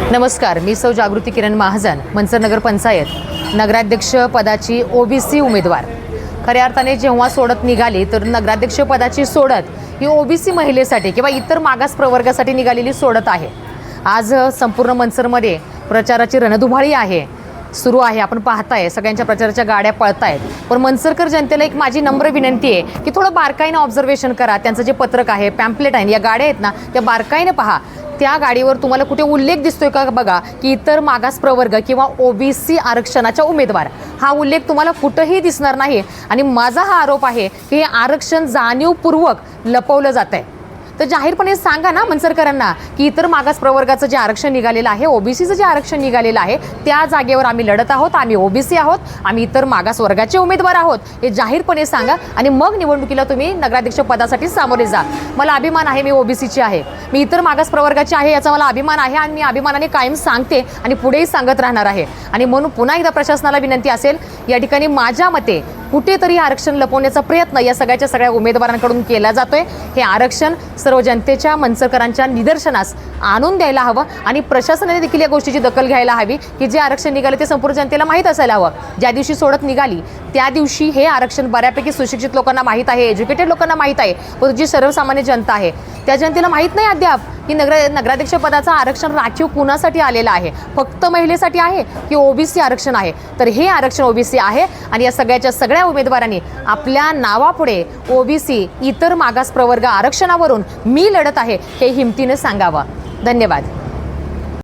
नमस्कार मी सौ जागृती किरण महाजन मनसर नगर पंचायत नगराध्यक्ष पदाची ओबीसी उमेदवार. खऱ्या अर्थाने जेव्हा सोडत निघाली तर नगराध्यक्ष पदाची सोडत ही ओबीसी महिलेसाठी किंवा इतर मागास प्रवर्गासाठी निघालेली सोडत आहे. आज संपूर्ण मनसरमध्ये प्रचाराची रणधुमाळी आहे सुरू आहे आपण पाहताय सगळ्यांच्या प्रचाराच्या गाड्या पळतायत. पण मनसरकर जनतेला एक माझी नम्र विनंती आहे की थोडं बारकाईनं ऑब्झर्वेशन करा. त्यांचं जे पत्रक आहे पॅम्पलेट आहे या गाड्या आहेत ना त्या बारकाईनं पहा. त्या गाडीवर तुम्हाला कुठे उल्लेख दिसतोय का बघा की इतर मागास प्रवर्ग किंवा ओबीसी आरक्षणाच्या उमेदवार. हा उल्लेख तुम्हाला कुठंही दिसणार नाही. आणि माझा हा आरोप आहे की हे आरक्षण जाणीवपूर्वक लपवलं जात आहे तर जाहीरपणे सांगा ना मनसरकरांना की इतर मागास प्रवर्गाचं जे आरक्षण निघालेलं आहे ओबीसीचं जे आरक्षण निघालेलं आहे त्या जागेवर आम्ही लढत आहोत आम्ही ओबीसी आहोत आम्ही इतर मागास वर्गाचे उमेदवार आहोत हे जाहीरपणे सांगा आणि मग निवडणुकीला तुम्ही नगराध्यक्ष पदासाठी सामोरे जा. मला अभिमान आहे मी ओबीसीची आहे. मी इतर मागास प्रवर्गाची आहे याचा मला अभिमान आहे आणि मी अभिमानाने कायम सांगते आणि पुढेही सांगत राहणार आहे. आणि म्हणून पुन्हा एकदा प्रशासनाला विनंती असेल या ठिकाणी माझ्या मते कुठेतरी आरक्षण लपवण्याचा प्रयत्न या सगळ्याच्या सगळ्या उमेदवारांकडून केला जातोय. हे आरक्षण सर्व जनतेच्या मनसरकरांच्या निदर्शनास आणून द्यायला हवं आणि प्रशासनाने देखील या गोष्टीची दखल घ्यायला हवी की जे आरक्षण निघाले ते संपूर्ण जनतेला माहीत असायला हवं. ज्या दिवशी सोडत निघाली त्या दिवशी हे आरक्षण बऱ्यापैकी सुशिक्षित लोकांना माहीत आहे एज्युकेटेड लोकांना माहीत आहे. पण जी सर्वसामान्य जनता आहे त्या जनतेला माहीत नाही अद्याप. की नगर नगराध्यक्ष पदाचं आरक्षण राखीव कुणासाठी आलेलं आहे? फक्त महिलेसाठी आहे की ओबीसी आरक्षण आहे? तर हे आरक्षण ओबीसी आहे आणि या सगळ्याच्या सगळ्या उमेदवारांनी आपल्या नावापुढे ओबीसी इतर मागास प्रवर्ग आरक्षणावरून मी लढत आहे हे हिमतीनं सांगावं. धन्यवाद.